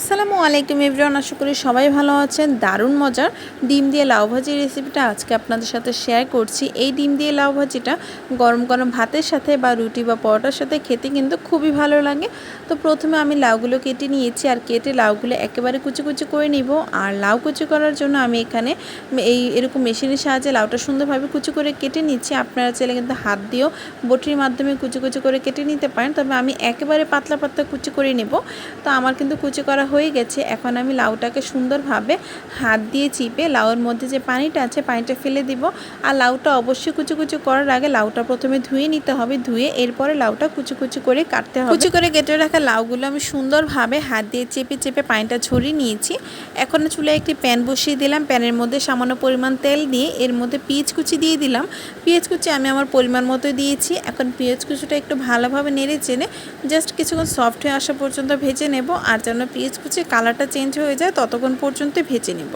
আসসালামু আলাইকুম এভরিওয়ান, আশা করি সবাই ভালো আছেন। দারুণ মজার ডিম দিয়ে লাউ ভাজি রেসিপিটা আজকে আপনাদের সাথে শেয়ার করছি। এই ডিম দিয়ে লাউ ভাজিটা গরম গরম ভাতের সাথে বা রুটি বা পরোটার সাথে খেতে কিন্তু খুবই ভালো লাগে। তো প্রথমে আমি লাউগুলো কেটে নিয়েছি আর কেটে লাউগুলো একেবারে কুচি কুচি করে নিব। আর লাউ কুচি করার জন্য আমি এখানে এই এরকম মেশিনের সাহায্যে লাউটা সুন্দরভাবে কুচি করে কেটে নিচ্ছি। আপনারা চাইলে কিন্তু হাত দিয়েও বটির মাধ্যমে কুচি কুচি করে কেটে নিতে পারেন। তবে আমি একেবারে পাতলা পাতলা কুচি করে নেব। তো আমার কিন্তু কুচি করা হয়ে গেছে। এখন আমি লাউটাকে সুন্দরভাবে হাত দিয়ে চিপে লাউয়ের মধ্যে যে পানিটা আছে, পানিটা ফেলে দিব। আর লাউটা অবশ্যই কুচু কুচু করার আগে লাউটা প্রথমে ধুয়ে নিতে হবে। ধুয়ে এরপরে লাউটা কুচু কুচু করে কাটতে হবে। কুচি করে কেটে রাখা লাউগুলো আমি সুন্দরভাবে হাত দিয়ে চেপে চেপে পানিটা ছড়িয়ে নিয়েছি। এখন চুলে একটি প্যান বসিয়ে দিলাম। প্যানের মধ্যে সামান্য পরিমাণ তেল দিয়ে এর মধ্যে পেঁয়াজ কুচি দিয়ে দিলাম। পেঁয়াজ কুচি আমি আমার পরিমাণ মতো দিয়েছি। এখন পেঁয়াজ কুচিটা একটু ভালোভাবে নেড়ে চেনে জাস্ট কিছুক্ষণ সফট হয়ে আসা পর্যন্ত ভেজে নেব। আর যেন পেঁয়াজ কুচি কালারটা চেঞ্জ হয়ে যায়, ততক্ষণ পর্যন্ত ভেজে নেব।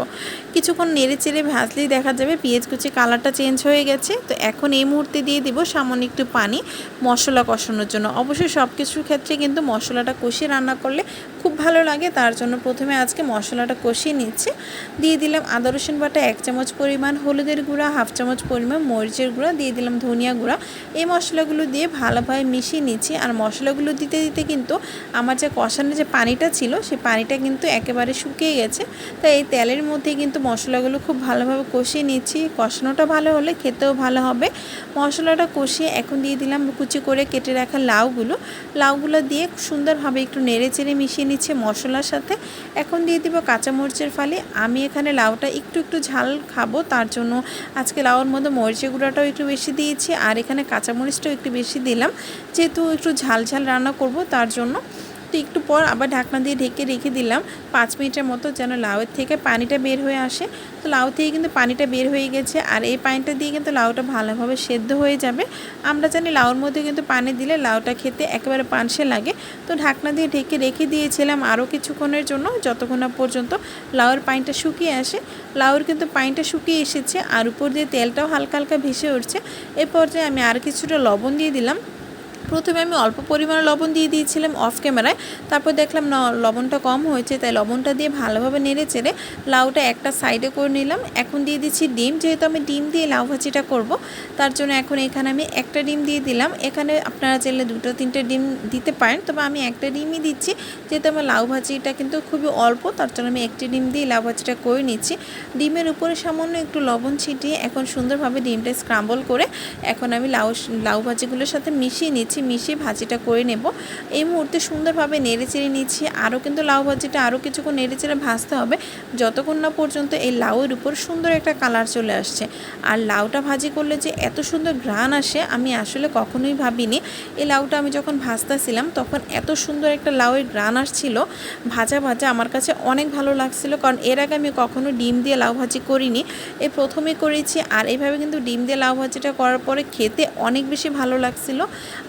কিছুক্ষণ নেড়ে চেড়ে ভাজলেই দেখা যাবে পেঁয়াজ কুচি কালারটা চেঞ্জ হয়ে গেছে। তো এখন এই মুহূর্তে দিয়ে দিব সামান্য একটু পানি, মশলা কষানোর জন্য। অবশ্যই সব কিছুর ক্ষেত্রে কিন্তু মশলাটা কষিয়ে রান্না করলে খুব ভালো লাগে, তার জন্য প্রথমে আজকে মশলাটা কষিয়ে নিচ্ছে। দিয়ে দিলাম আদা, রসুন বাটা, এক চামচ পরিমাণ হলুদের গুঁড়া, হাফ চামচ পরিমাণ মরিচের গুঁড়া, দিয়ে দিলাম ধনিয়া গুঁড়া। এই মশলাগুলো দিয়ে ভালোভাবে মিশিয়ে নিচ্ছি। আর মশলাগুলো দিতে দিতে কিন্তু আমার যে কষানোর যে পানিটা ছিল সেই পানিটা কিন্তু একেবারে শুকিয়ে গেছে। তাই এই তেলের মধ্যে কিন্তু মশলাগুলো খুব ভালোভাবে কষিয়ে নিচ্ছি। কষানোটা ভালো হলে খেতেও ভালো হবে। মশলাটা কষিয়ে এখন দিয়ে দিলাম কুচি করে কেটে রাখা লাউগুলো। লাউগুলো দিয়ে সুন্দরভাবে একটু নেড়ে চেড়ে মিশিয়ে নিচ্ছে মশলার সাথে। এখন দিয়ে দিব কাঁচামরিচের ফালি। আমি এখানে লাউটা একটু একটু ঝাল খাব, তার জন্য আজকে লাউর মধ্যে মরিচের গুঁড়াটাও একটু বেশি দিয়েছি। আর এখানে কাঁচামরিচটাও একটু বেশি দিলাম। যেহেতু একটু ঝাল ঝাল রান্না করব, তার জন্য তো একটু পর আবার ঢাকনা দিয়ে ঢেকে রেখে দিলাম। পাঁচ মিনিটের মতো যেন লাউয়ের থেকে পানিটা বের হয়ে আসে। তো লাউ থেকে কিন্তু পানিটা বের হয়ে গেছে আর এই পানিটা দিয়ে কিন্তু লাউটা ভালোভাবে সেদ্ধ হয়ে যাবে। আমরা জানি লাউর মধ্যে কিন্তু পানি দিলে লাউটা খেতে একেবারে পানসে লাগে। তো ঢাকনা দিয়ে ঢেকে রেখে দিয়েছিলাম আরও কিছুক্ষণের জন্য, যতক্ষণ না পর্যন্ত লাউয়ের পানিটা শুকিয়ে আসে। লাউর কিন্তু পানিটা শুকিয়ে এসেছে আর উপর দিয়ে তেলটাও হালকা হালকা ভেসে উঠছে। এ পর্যায়ে আমি আর কিছুটা লবণ দিয়ে দিলাম। প্রথমে আমি অল্প পরিমাণে লবণ দিয়ে দিয়েছিলাম অফ ক্যামেরায় তারপর দেখলাম, না, লবণটা কম হয়েছে, তাই লবণটা দিয়ে ভালোভাবে নেড়ে চেড়ে লাউটা একটা সাইডে করে নিলাম। এখন দিয়ে দিচ্ছি ডিম। যেহেতু আমি ডিম দিয়ে লাউ ভাজিটা করব, তার জন্য এখন এখানে আমি একটা ডিম দিয়ে দিলাম। এখানে আপনারা চাইলে দুটো, তিনটে ডিম দিতে পারেন, তবে আমি একটা ডিমই দিচ্ছি। যেহেতু আমার লাউ ভাজিটা কিন্তু খুবই অল্প, তার জন্য আমি একটি ডিম দিয়ে লাউ ভাজিটা করে নিচ্ছি। ডিমের উপরে সামান্য একটু লবণ ছিটিয়ে এখন সুন্দরভাবে ডিমটা স্ক্রাম্বল করে এখন আমি লাউ লাউ ভাজিগুলোর সাথে মিশিয়ে নিচ্ছি। মিশিয়ে ভাজিটা করে নেব। এই মুহূর্তে সুন্দরভাবে নেড়ে চেড়ে নিচ্ছি। আরও কিন্তু লাউ ভাজিটা, আরও কিছুক্ষণ নেড়ে চেড়ে ভাজতে হবে। যতক্ষণ না পর্যন্ত এই লাউয়ের উপর সুন্দর একটা কালার চলে আসছে। আর লাউটা ভাজি করলে যে এত সুন্দর ঘ্রাণ আসে, আমি আসলে কখনোই ভাবিনি। এই লাউটা আমি যখন ভাজতেছিলাম, তখন এত সুন্দর একটা লাউয়ের ঘ্রাণ আসছিল। ভাজা ভাজা আমার কাছে অনেক ভালো লাগছিল, কারণ এর আগে আমি কখনো ডিম দিয়ে লাউ ভাজি করিনি। এই প্রথমে করেছি, আর এইভাবে কিন্তু ডিম দিয়ে লাউ ভাজিটা করার পরে খেতে অনেক বেশি ভালো লাগছিল।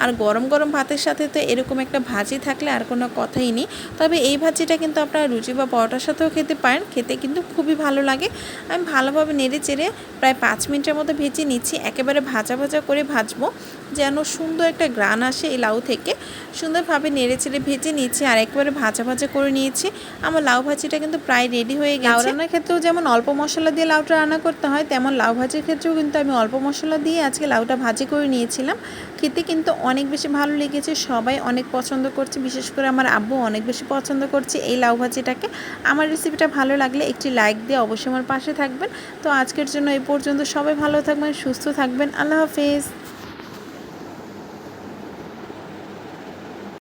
আর গরম গরম ভাতের সাথে তো এরকম একটা ভাজি থাকলে আর কোনো কথাই নেই। তবে এই ভাজিটা কিন্তু আপনারা রুচি বা পরোটার সাথেও খেতে পারেন। খেতে কিন্তু খুবই ভালো লাগে। আমি ভালোভাবে নেড়ে চেড়ে প্রায় পাঁচ মিনিটের মতো ভেজে নিচ্ছি। একেবারে ভাজা ভাজা করে ভাজবো। যেন সুন্দর একটা গ্রান আসে এই লাউ থেকে। সুন্দরভাবে নেড়ে চেড়ে ভেজে নিচ্ছি আর একবারে ভাজা ভাজা করে নিয়েছি। আমার লাউ ভাজিটা কিন্তু প্রায় রেডি হয়ে গেছে। লাউ রান্নার ক্ষেত্রেও যেমন অল্প মশলা দিয়ে লাউটা রান্না করতে হয় তেমন লাউ ভাজির ক্ষেত্রেও কিন্তু আমি অল্প মশলা দিয়ে আজকে লাউটা ভাজি করে নিয়েছিলাম। খেতে কিন্তু অনেক বেশি ভালো লেগেছে, সবাই অনেক পছন্দ করছে, বিশেষ করে আমার আব্বু অনেক বেশি পছন্দ করছে এই লাউ ভাজিটাকে। আমার রেসিপিটা ভালো লাগলে একটি লাইক দিয়ে অবশ্যই আমার পাশে থাকবেন। তো আজকের জন্য এই পর্যন্ত সবাই ভালো থাকবেন, সুস্থ থাকবেন, আল্লাহ হাফেজ।